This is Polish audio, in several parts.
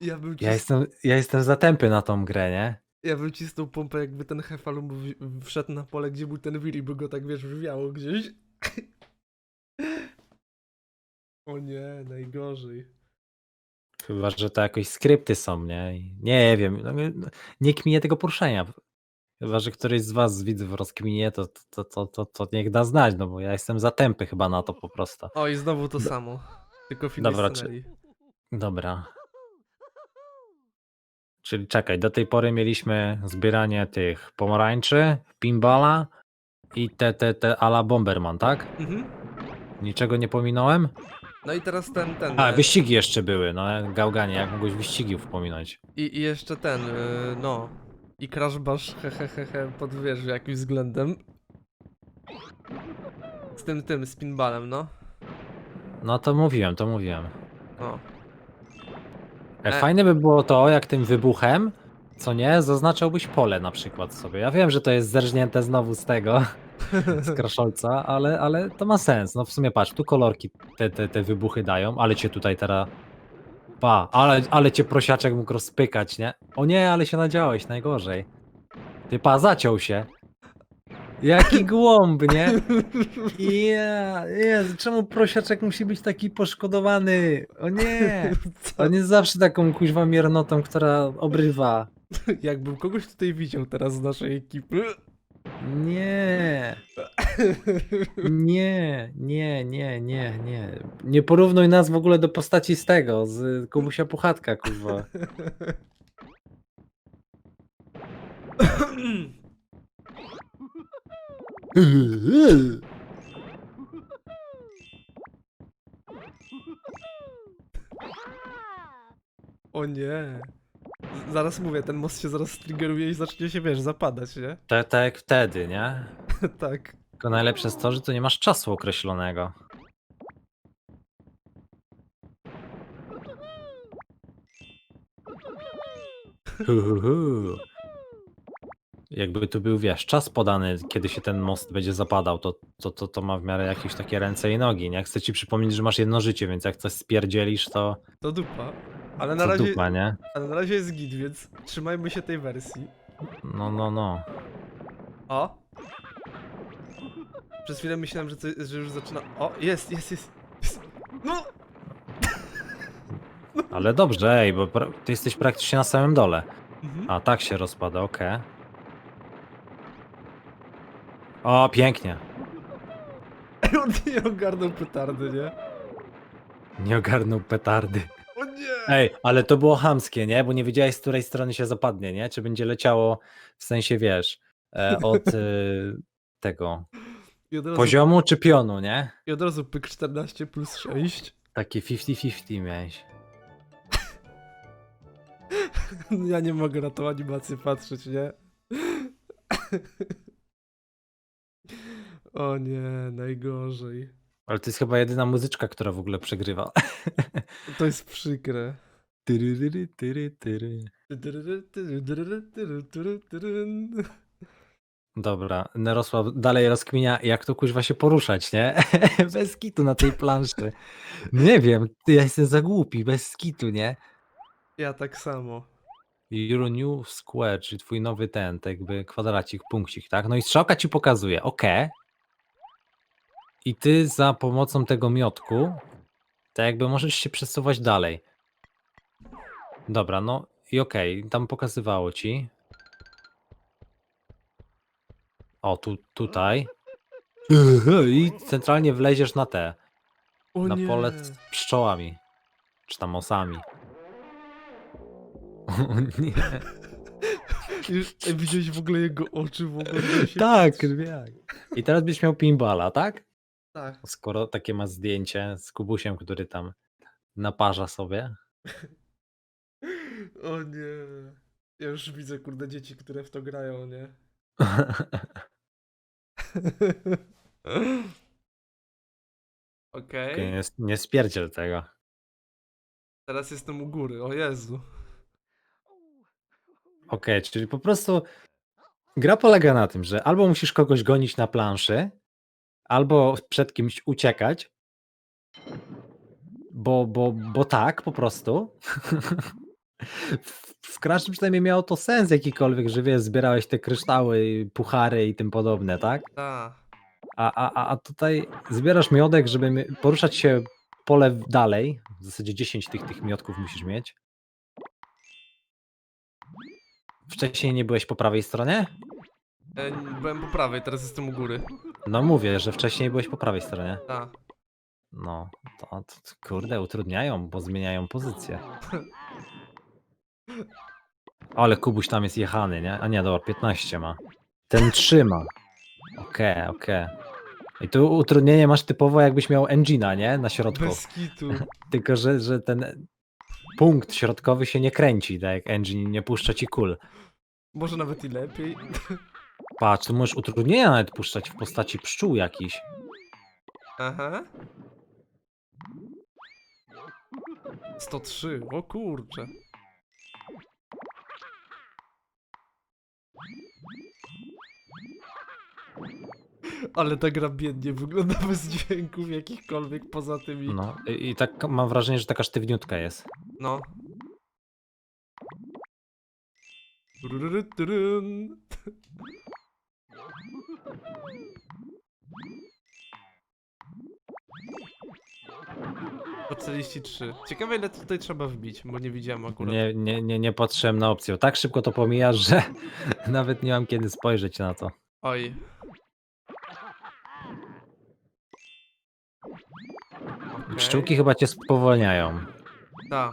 Ja bym, Ja cis... jestem, ja jestem za tępy na tą grę, nie? ja bym cisnął pompę, jakby ten Hefalum w- wszedł na pole, gdzie był ten Willy, by go tak, wiesz, wwiało gdzieś. O nie, najgorzej. Chyba, że to jakoś skrypty są, nie? I Nie wiem, no, nie- no, nie kminie tego poruszenia. Chyba, że któryś z was z widzów rozkminie, to, to, to, to, to niech da znać, no bo ja jestem za tępy chyba na to po prostu. O, i znowu to samo. Tylko w innej Dobra, czy- scenerii. Dobra. Czyli czekaj, do tej pory mieliśmy zbieranie tych pomarańczy, pinballa i te, te, te ala Bomberman, tak? Mhm. Niczego nie pominąłem? No i teraz ten, ten. A, e, wyścigi jeszcze były, no gałganie, jak mogłeś wyścigi pominąć? I, I jeszcze ten, y, no. I Crash Bash, hehehehe, pod wiesz, jakimś względem. Z tym, tym, z pinballem, no. No to mówiłem, to mówiłem. O. E, E. Fajne by było to, jak tym wybuchem, co nie, zaznaczałbyś pole na przykład sobie. Ja wiem, że to jest zerżnięte znowu z tego, z kraszolca, ale, ale to ma sens. No w sumie patrz, tu kolorki te, te, te wybuchy dają, ale cię tutaj teraz... Pa, ale, ale cię prosiaczek mógł rozpykać, nie? O nie, ale się nadziałeś, najgorzej. Ty pa, zaciął się. Jaki głąb, nie? Ja, Jezu, czemu prosiaczek musi być taki poszkodowany? O nie! Co? On jest zawsze taką kuźwa miernotą, która obrywa. Jakbym kogoś tutaj widział teraz z naszej ekipy. Nie, nie, nie, nie, nie, nie. Nie porównuj nas w ogóle do postaci z tego, z Kubusia Puchatka, kurwa. O nie. Z- Zaraz mówię, ten most się zaraz triggeruje i zacznie się, wiesz, zapadać, nie? Tak, tak jak wtedy, nie? tak. Tylko najlepsze jest to, że tu nie masz czasu określonego. Hu, hu, hu. Jakby tu był, wiesz, czas podany, kiedy się ten most będzie zapadał, to, to, to, to ma w miarę jakieś takie ręce i nogi, nie? Chcę ci przypomnieć, że masz jedno życie, więc jak coś spierdzielisz, to, To dupa. Ale na to razie, dupa, nie? ale na razie jest git, więc trzymajmy się tej wersji. No, no, no. O! Przez chwilę myślałem, że, coś, że już zaczyna... O, jest, jest, jest! jest. No! Ale dobrze, ej, bo pra- ty jesteś praktycznie na samym dole. Mhm. A, tak się rozpada, okej. O, pięknie. On nie ogarnął petardy, nie? Nie ogarnął petardy. O nie! Ej, ale to było chamskie, nie? Bo nie wiedziałeś, z której strony się zapadnie, nie? Czy będzie leciało, w sensie, wiesz, e, od e, tego I od, razu, poziomu czy pionu, nie? I od razu pyk 14 plus 6. Takie 50-50 miałeś. Ja nie mogę na tą animację patrzeć, nie? O nie, najgorzej. Ale to jest chyba jedyna muzyczka, która w ogóle przegrywa. To jest przykre. Tyryryry, tyry, tyry. Dobra, Nerosław dalej rozkminia, jak to kuźwa się poruszać, nie? bez kitu na tej planszy. Nie wiem, ty, ja jestem za głupi, bez kitu, nie? Ja tak samo. Your new square, czyli twój nowy ten, tak jakby kwadracik, punkcik, tak? No i strzałka ci pokazuje, ok. I ty za pomocą tego miotku, tak jakby możesz się przesuwać dalej. Dobra, no i okej, tam pokazywało ci. O, tu, tutaj. I centralnie wleziesz na te, O na nie. pole z pszczołami. Czy tam osami. O nie. Już, widziałeś w ogóle jego oczy w ogóle? jak się Tak. I teraz byś miał pinballa, tak? Tak. Skoro takie ma zdjęcie z Kubusiem, który tam naparza sobie. O nie. Ja już widzę, kurde, dzieci, które w to grają, nie? Okej. nie, nie spierdziel tego. Teraz jestem u góry, o Jezu. Okej, czyli po prostu gra polega na tym, że albo musisz kogoś gonić na planszy, albo przed kimś uciekać, bo, bo, bo tak po prostu. W, Crashu przynajmniej miało to sens jakikolwiek, że wiesz, zbierałeś te kryształy, puchary i tym podobne, tak? Ta. A, a, a- a tutaj zbierasz miodek, żeby poruszać się pole dalej. W zasadzie 10 tych, tych miodków musisz mieć. Wcześniej nie byłeś po prawej stronie? E, byłem po prawej, teraz jestem u góry. No mówię, że wcześniej byłeś po prawej stronie. Ta. No, to, to kurde, utrudniają, bo zmieniają pozycję. Ale Kubuś tam jest jechany, nie? A nie, dobra, 15 ma. Ten trzyma. Okej, okej. I tu utrudnienie masz typowo jakbyś miał engina, nie? Na środku. Bez kitu. Tylko, że, że ten punkt środkowy się nie kręci, tak jak engine nie puszcza ci kul. Może nawet i lepiej. Patrz, tu możesz utrudnienia nawet puszczać w postaci pszczół jakichś. Aha. 103, o kurczę. Ale ta gra biednie wygląda bez dźwięków jakichkolwiek poza tymi. No i, i tak mam wrażenie, że taka sztywniutka jest. No. Tururuturun. 43. Ciekawe ile tutaj trzeba wbić, bo nie widziałem akurat. Nie, nie, nie, nie patrzyłem na opcję. Tak szybko to pomijasz, że nawet nie mam kiedy spojrzeć na to. Oj. Okej. Pszczółki chyba cię spowalniają. Tak.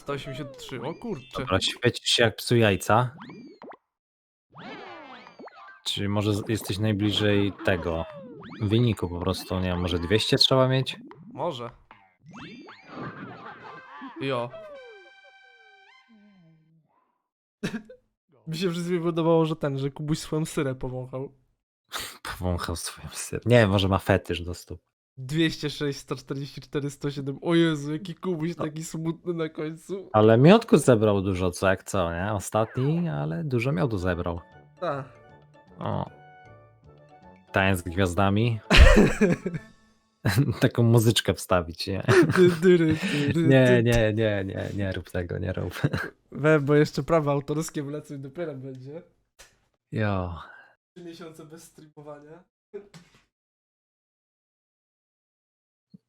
183, o kurczę. Dobra, świecisz się jak psu jajca. Czyli może z- jesteś najbliżej tego wyniku po prostu, nie wiem, może 200 trzeba mieć? Może. Jo. Mi się wszystkim podobało, że ten, że Kubuś swoją syrę powąchał. Powąchał swoją syr. Nie może ma fetysz do stóp. 206, 144, 107. O Jezu, jaki Kubuś taki smutny na końcu. Ale miodku zebrał dużo, co jak co, nie? Ostatni, ale dużo miodu zebrał. Tak. O. Tańc z gwiazdami. Taką muzyczkę wstawić, nie? Nie, nie, nie, nie, nie rób tego, nie rób. We, bo jeszcze prawa autorskie wlecą i dopiero będzie. Jo. Trzy miesiące bez streamowania.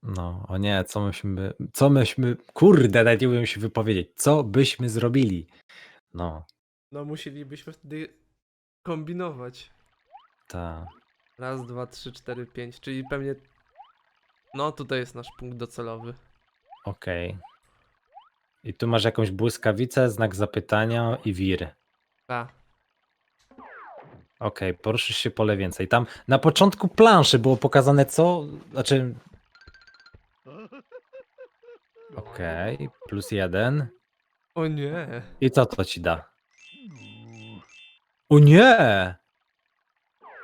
No, o nie, co myśmy, co myśmy, kurde, nawet nie umiem się wypowiedzieć, co byśmy zrobili? No, No musielibyśmy wtedy kombinować. ta, Raz, dwa, trzy, cztery, pięć, czyli pewnie... No, tutaj jest nasz punkt docelowy. okej. I tu masz jakąś błyskawicę, znak zapytania i wir. Tak. Okej, poruszysz się pole więcej. Tam na początku planszy było pokazane co, znaczy... Okej, plus jeden. O nie. I co to ci da? O nie!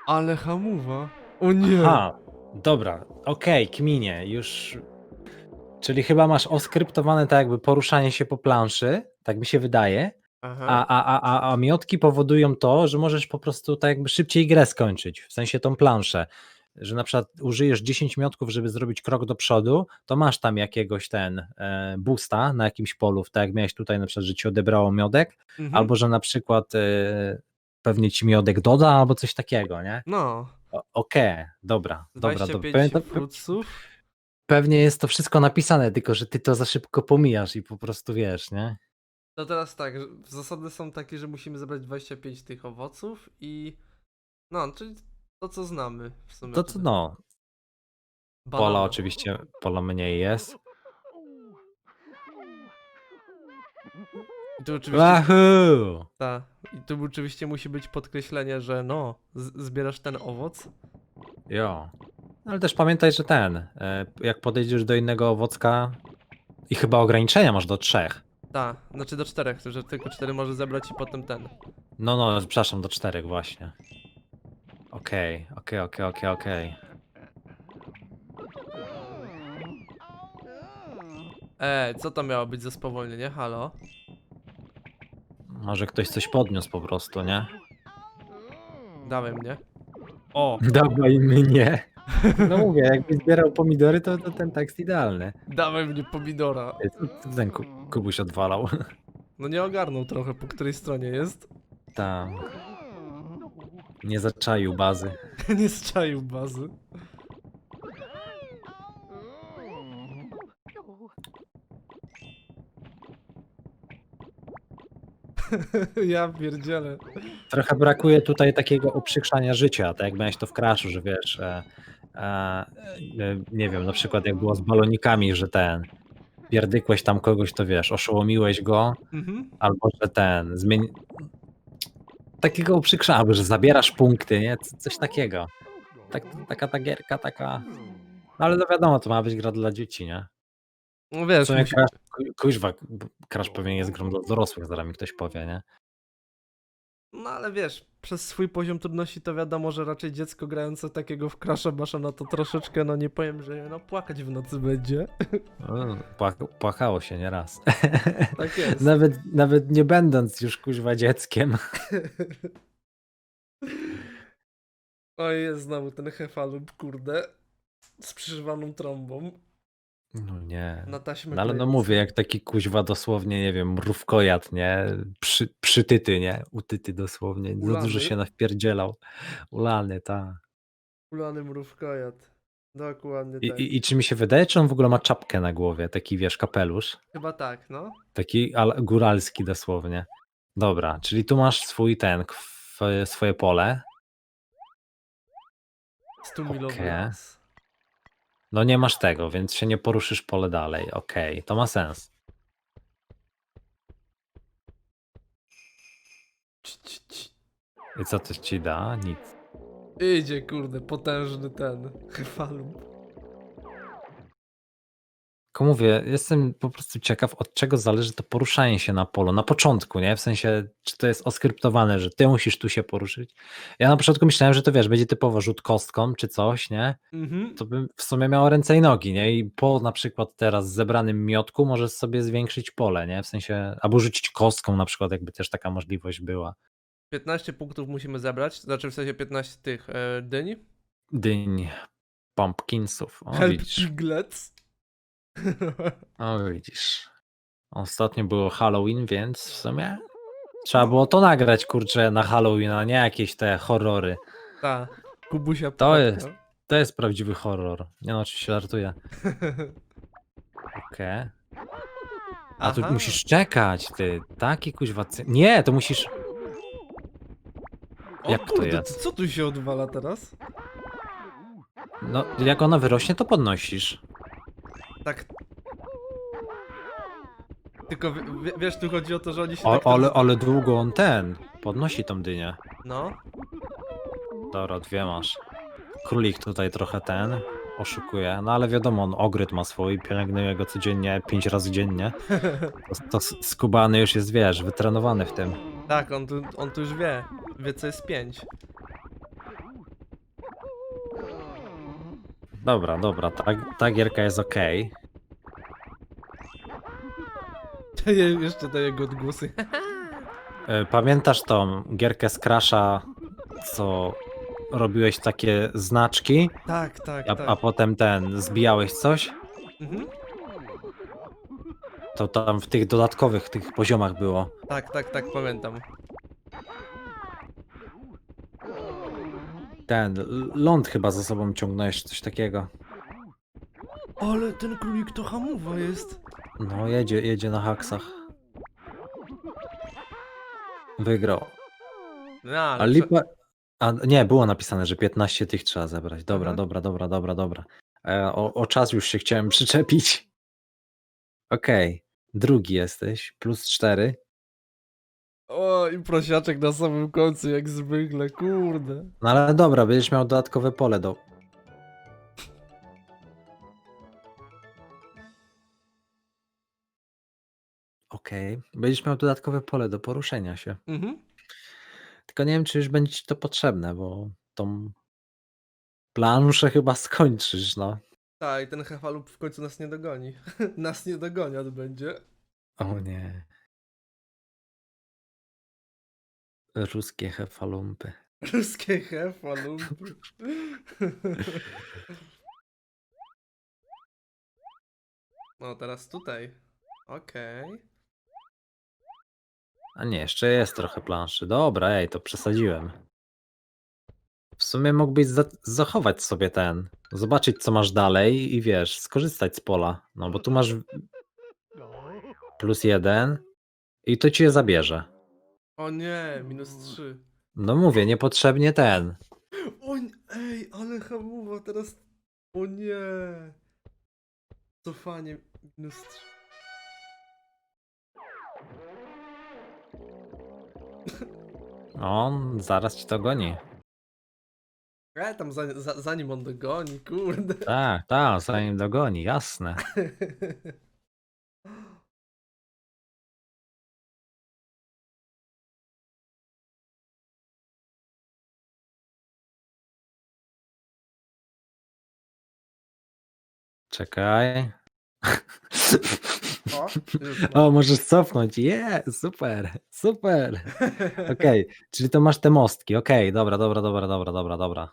Ale hamuwa. O nie. Aha, dobra, okej, kminie, już. Czyli chyba masz oskryptowane tak jakby poruszanie się po planszy, tak mi się wydaje, Aha. a, a, a, a, a miotki powodują to, że możesz po prostu tak jakby szybciej grę skończyć, w sensie tą planszę. Że na przykład użyjesz 10 miotków, żeby zrobić krok do przodu, to masz tam jakiegoś ten e, boosta na jakimś polu, tak jak miałeś tutaj na przykład, że ci odebrało miodek, Mhm. albo że na przykład e, pewnie ci miodek doda, albo coś takiego, nie? No. Okej, dobra, dobra, dobra. 25 Pamiętam, pewnie jest to wszystko napisane, tylko że ty to za szybko pomijasz i po prostu wiesz, nie? To teraz tak, zasady są takie, że musimy zebrać 25 tych owoców i... No, czyli to co znamy w sumie. To co, no, pola Banana. oczywiście, pola mniej jest. I tu oczywiście... Wahoo! Ta. I tu oczywiście musi być podkreślenie, że no, z- zbierasz ten owoc. Jo. Ale też pamiętaj, że ten, e, jak podejdziesz do innego owocka i chyba ograniczenia masz do trzech. Ta, znaczy do czterech, że tylko cztery może zebrać i potem ten. No, no, przepraszam, do czterech właśnie. Okej, okej, okej, okej, okej. E, co to miało być za spowolnienie? Halo? Może ktoś coś podniósł po prostu, nie? Dawaj mnie. O! Dawaj mnie. No mówię, jakbyś zbierał pomidory, to, to ten tekst idealny. Dawaj mnie pomidora. Co ten ku, Kubuś odwalał? No nie ogarnął trochę, po której stronie jest. Tam. Nie zaczaił bazy. nie zczaił bazy. ja pierdzielę. Trochę brakuje tutaj takiego uprzykrzania życia, tak jak miałeś to w Crashu, że wiesz, e, e, e, nie wiem, na przykład jak było z balonikami, że ten, pierdykłeś tam kogoś, to wiesz, oszołomiłeś go, Mhm. albo że ten, zmień... Takiego uprzykrzania, że zabierasz punkty, nie? C- Coś takiego. Tak, taka ta gierka, taka... No ale no wiadomo, to ma być gra dla dzieci, nie? No wiesz, musi... Crash, ku- kuźwa, Crash pewnie jest grą dla dorosłych, zaraz mi ktoś powie, nie? no ale wiesz, przez swój poziom trudności to wiadomo, że raczej dziecko grające takiego w Crasha Basha no to troszeczkę, no nie powiem, że no płakać w nocy będzie. No, Płak- płakało się nieraz. Tak jest. Nawet, nawet nie będąc już kuźwa dzieckiem. Oj, jest znowu ten hefalub, kurde. Z przyszywaną trąbą. No nie. Na taśmę No ale no klejącą. mówię, jak taki kuźwa dosłownie, nie wiem, mrówkojad, nie? Przy, przytyty, nie? Utyty dosłownie. Za Ulany. dużo się nawpierdzielał. Ulany, tak. Ulany mrówkojad. Dokładnie I, tak. i, I czy mi się wydaje, czy on w ogóle ma czapkę na głowie? Taki, wiesz, kapelusz. Chyba tak, no. Taki al, góralski dosłownie. Dobra, czyli tu masz swój ten, kw- swoje pole. 100 milowy Okej. las. No nie masz tego, więc się nie poruszysz pole dalej. Okej, to ma sens. Ci, ci, ci. I co to ci da? Nic. Idzie, kurde, potężny ten hefalub. Tylko mówię, jestem po prostu ciekaw, od czego zależy to poruszanie się na polu. Na początku, nie? W sensie, czy to jest oskryptowane, że ty musisz tu się poruszyć. Ja na początku myślałem, że to wiesz, będzie typowo rzut kostką czy coś, nie? Mhm. To bym w sumie miało ręce i nogi, nie? I po na przykład teraz zebranym miotku możesz sobie zwiększyć pole, nie? W sensie, albo rzucić kostką na przykład, jakby też taka możliwość była. 15 punktów musimy zebrać, znaczy w sensie 15 tych e, dyń. Dyń pumpkinsów. O, Help piglets. O, widzisz. Ostatnio było Halloween, więc w sumie trzeba było to nagrać, kurczę, na Halloween, a nie jakieś te horrory. Ta, Kubusia To płakał. jest. To jest prawdziwy horror. Nie no, oczywiście żartuję. Okej. A tu Aha. musisz czekać, ty. Taki kuźwa. cy- Nie, to musisz. O jak to kurde, jest? co tu się odwala teraz? No, jak ona wyrośnie, to podnosisz. Tak. Tylko w, w, wiesz, tu chodzi o to, że oni się O, tak... ale, ale długo on ten. Podnosi tą dynię. No. Dobra, dwie masz. Królik tutaj trochę ten oszukuje, no ale wiadomo, on ogryt ma swój, pielęgnuje go codziennie, pięć razy dziennie. To, to skubany już jest, wiesz, wytrenowany w tym. tak, on tu, on tu już wie. Wie, co jest 5. Dobra, dobra, ta, ta gierka jest ok. Jeszcze te jego odgłosy. Pamiętasz tą gierkę z Crasha, co robiłeś takie znaczki, tak, tak, a, tak. a potem ten, zbijałeś coś? Mhm. To tam w tych dodatkowych, tych poziomach było. Tak, tak, tak, pamiętam. Ten, ląd chyba za sobą ciągnąłeś, coś takiego. Ale ten królik to hamowa jest. No, jedzie, jedzie na haksach. Wygrał. No, ale A lipa... A nie, było napisane, że 15 tych trzeba zebrać. Dobra, Aha. dobra, dobra, dobra, dobra. E, o, o czas już się chciałem przyczepić. Okej, drugi jesteś, plus 4. O, i prosiaczek na samym końcu, jak zwykle, kurde. No ale dobra, będziesz miał dodatkowe pole do... Okej, będziesz miał dodatkowe pole do poruszenia się. Mhm. Tylko nie wiem, czy już będzie ci to potrzebne, bo tą planszę chyba skończysz, no. Tak, i ten hefalub w końcu nas nie dogoni. nas nie dogoniać będzie. O nie. Ruskie hefalumpy. Ruskie hefa, lumpy. No, teraz tutaj. Okej. A nie, jeszcze jest trochę planszy. Dobra, ej, to przesadziłem. W sumie mógłbyś za zachować sobie ten, zobaczyć co masz dalej i wiesz, skorzystać z pola. No bo tu masz plus jeden i to ci je zabierze. O nie, minus 3. No mówię, niepotrzebnie ten. O nie, ej, ale hamuwa teraz. O nie. Cofanie, minus 3. On zaraz ci to goni. E, tam za, za, zanim on dogoni, kurde. Tak, tak, zanim dogoni, jasne. Czekaj. O. O, możesz cofnąć. Je, super, super. Okej, czyli to masz te mostki. Okej, dobra, dobra, dobra, dobra, dobra, dobra.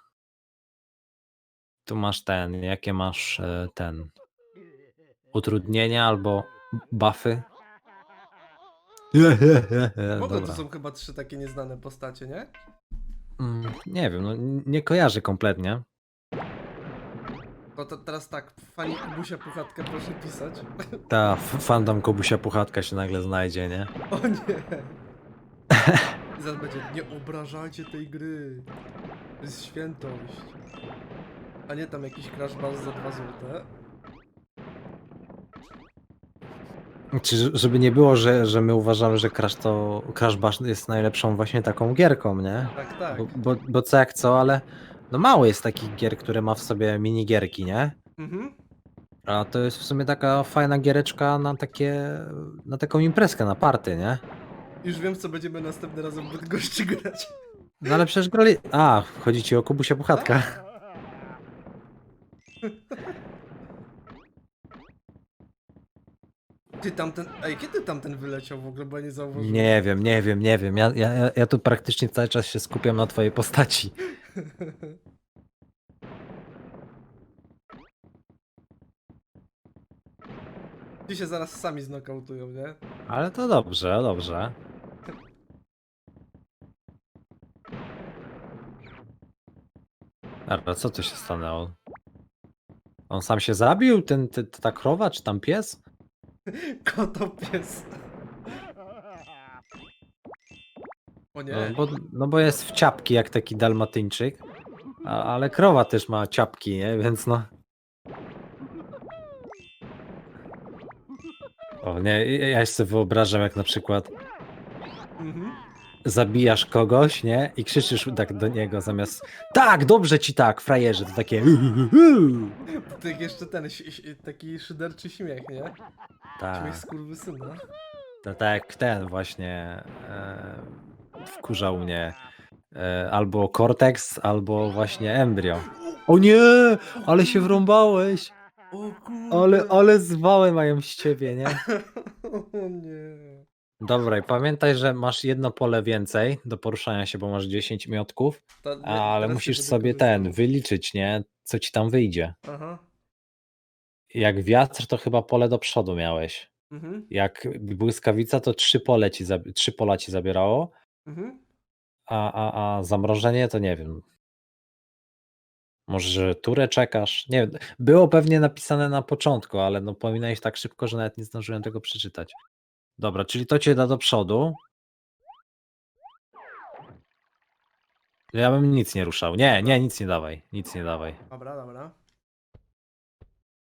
Tu masz ten, jakie masz e, ten utrudnienia albo buffy? W ogóle to są chyba trzy takie nieznane postacie, nie? Mm, Nie wiem, no, nie kojarzę kompletnie. No to teraz tak, fani Kubusia Puchatkę proszę pisać. Ta f- fandom Kobusia Puchatka się nagle znajdzie, nie? O nie. I zaraz będzie, nie obrażajcie tej gry. To jest świętość. A nie tam jakiś crash bar za 2 złote. Czy ż- żeby nie było, że, że my uważamy, że Crash to Crash Bash jest najlepszą właśnie taką gierką, nie? Tak, tak. Bo, bo, bo co jak co, ale no mało jest takich gier, które ma w sobie minigierki, nie? Mhm. A to jest w sumie taka fajna giereczka na takie, na taką imprezkę, na party, nie? Już wiem, co będziemy następny razem w Bydgoszczy grać. No ale przecież grali... A, chodzi ci o Kubusia Puchatka. Ty tamten, ej, kiedy tamten wyleciał w ogóle, bo ja nie zauważyłem. Nie wiem, nie wiem, nie wiem. Ja, ja, ja- ja tu praktycznie cały czas się skupiam na twojej postaci. Ci się zaraz sami znokautują, nie? Ale to dobrze, dobrze. Dobra, co tu się stanęło? On sam się zabił? Ten, ten, ta krowa, czy tam pies? Kotopies. O No nie. bo, no bo jest w ciapki jak taki dalmatyńczyk. A, ale krowa też ma ciapki, nie? Więc no. O nie, ja sobie wyobrażam jak na przykład Mhm. zabijasz kogoś, nie? I krzyczysz tak do niego zamiast tak, dobrze ci tak, frajerze, to takie Tak jeszcze ten, ś- ś- taki szyderczy śmiech, nie? tak, Śmiech skurwysyna. to tak jak ten właśnie e, wkurzał mnie e, albo Cortex, albo właśnie Embryo. O nie, ale się wrąbałeś, O kurde. ale, ale zwały mają z ciebie, nie? O nie. Dobra, i pamiętaj, że masz jedno pole więcej do poruszania się, bo masz 10 miotków, nie, ale teraz musisz sobie ten wyliczyć, nie? Co ci tam wyjdzie. Aha. Jak wiatr, to chyba pole do przodu miałeś. Mhm. Jak błyskawica, to trzy, pole ci trzy pola ci zabierało, Mhm. a, a, a zamrożenie to nie wiem. Może turę czekasz? Nie wiem. Było pewnie napisane na początku, ale no pominąłeś tak szybko, że nawet nie zdążyłem tego przeczytać. Dobra, czyli to cię da do przodu. Ja bym nic nie ruszał. Nie, nie, nic nie dawaj. Nic nie dawaj. Dobra, dobra.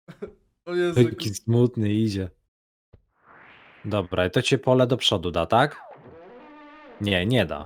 O Jezu. Jaki smutny idzie. Dobra, i to cię pole do przodu da, tak? Nie, nie da.